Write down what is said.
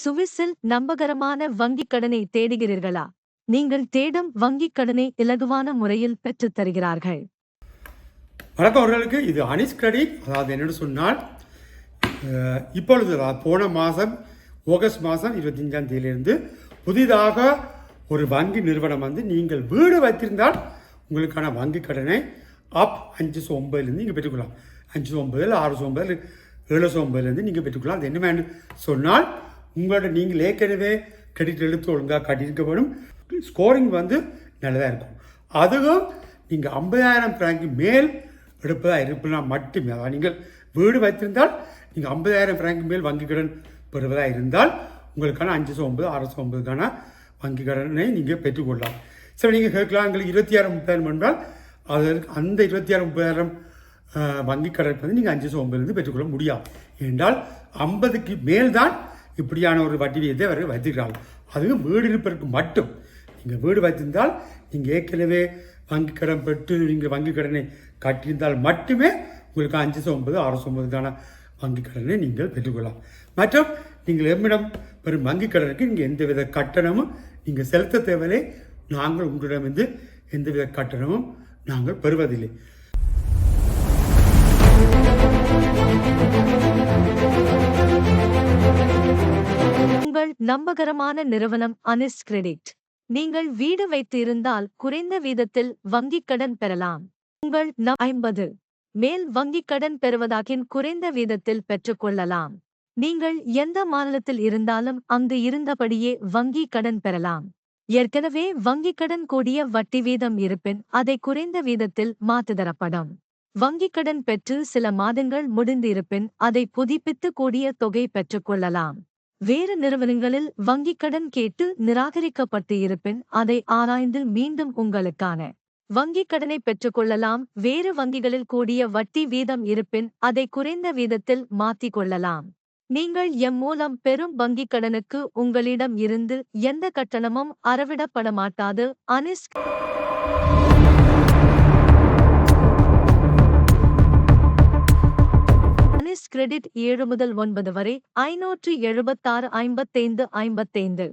சுவிஸில் நம்பகரமான வங்கிக் கடனை தேடுகிறீர்களா? நீங்கள் தேடும் வங்கிக் கடனை இலகுவான முறையில் பெற்றுத் தருகிறார்கள். வணக்கம் அவர்களுக்கு. இது அனிஸ் கிரெடிட். அதாவது என்னென்னு சொன்னால் இப்பொழுது போன மாதம் ஆகஸ்ட் மாதம் இருபத்தஞ்சாம் தேதியிலிருந்து புதிதாக ஒரு வங்கி நிறுவனம் வந்து நீங்கள் வீடு வைத்திருந்தால் உங்களுக்கான வங்கி கடனை அப் அஞ்சு ஒம்பதுலேருந்து நீங்கள் பெற்றுக்கொள்ளலாம். அஞ்சு ஒம்பது ஆறு ஒம்பது ஏழு ஒம்பதுலேருந்து நீங்கள் பெற்றுக்கொள்ளலாம். அது என்னமென்னு சொன்னால் உங்களோட நீங்கள் ஏற்கனவே கிரெடிட் எடுத்து ஒழுங்காக கட்டியிருக்க வேணும். ஸ்கோரிங் வந்து நல்லதாக இருக்கும். அதுவும் நீங்கள் ஐம்பதாயிரம் ஃப்ராங்க் மேல் எடுப்பதாக இருப்பினா மட்டுமே. அதாவது நீங்கள் வீடு வைத்திருந்தால் நீங்கள் ஐம்பதாயிரம் ஃப்ராங்க் மேல் வங்கி கடன் பெறுவதாக இருந்தால் உங்களுக்கான அஞ்சு சோ ஒன்பது ஆறு சோ ஒன்பதுக்கான வங்கி கடனை நீங்கள் பெற்றுக்கொள்ளலாம். சரி நீங்கள் கேட்கலாம். எங்களுக்கு இருபத்தி ஆயிரம் முப்பதாயிரம் என்றால் அதற்கு அந்த இருபத்தி ஆயிரம் முப்பதாயிரம் வங்கி கடன் வந்து நீங்கள் அஞ்சு சோ ஒன்பதுலேருந்து பெற்றுக்கொள்ள முடியாது. என்றால் ஐம்பதுக்கு மேல் தான் இப்படியான ஒரு வட்டி விகிதத்தை அவர்கள் வைத்திருக்கிறார்கள் அதுவும் வீடு இருப்பதற்கு மட்டும். நீங்கள் வீடு வைத்திருந்தால் நீங்கள் ஏற்கனவே வங்கி கடன் பெற்று நீங்கள் வங்கி கடனை கட்டியிருந்தால் மட்டுமே உங்களுக்கு அஞ்சு ஒன்பது ஆறு ஒன்பதுக்கான வங்கி கடனை நீங்கள் பெற்றுக்கொள்ளலாம். மற்றும் நீங்கள் எம்மிடம் பெறும் வங்கி கடனுக்கு நீங்கள் எந்தவித கட்டணமும் நீங்கள் செலுத்த தேவையில்லை. நாங்கள் உங்களிடமிருந்து எந்தவித கட்டணமும் நாங்கள் பெறுவதில்லை. உங்கள் நம்பகரமான நிறுவனம் அனிஸ் கிரெடிட் நீங்கள் வீடு வைத்து இருந்தால் குறைந்த வீதத்தில் வங்கிக் கடன் பெறலாம். உங்கள் ந ஐம்பது மேல் வங்கிக் கடன் பெறுவதாகின் குறைந்த வீதத்தில் பெற்றுக்கொள்ளலாம். நீங்கள் எந்த மாநிலத்தில் இருந்தாலும் அங்கு இருந்தபடியே வங்கி கடன் பெறலாம். ஏற்கனவே வங்கிக் கடன் கூடிய வட்டி வீதம் இருப்பின் அதை குறைந்த வீதத்தில் மாற்றுதரப்படும். வங்கிக் கடன் பெற்று சில மாதங்கள் முடிந்திருப்பின் அதை புதுப்பித்து கூடிய தொகை பெற்றுக்கொள்ளலாம். வேறு நிறுவனங்களில் வங்கிக் கடன் கேட்டு நிராகரிக்கப்பட்டு இருப்பின் அதை ஆராய்ந்து மீண்டும் உங்களுக்கான வங்கிக் கடனை பெற்றுக்கொள்ளலாம் வேறு வங்கிகளில் கூடிய வட்டி வீதம் இருப்பின் அதை குறைந்த வீதத்தில் மாற்றிக் கொள்ளலாம். நீங்கள் எம் மூலம் பெறும் வங்கிக் கடனுக்கு உங்களிடம் இருந்து எந்த கட்டணமும் அறவிடப்பட மாட்டாது அனிஸ் கிரெடிட் ஏழு முதல் ஒன்பது வரை ஐநூற்று எழுபத்தாறு ஐம்பத்தைந்து ஐம்பத்தைந்து.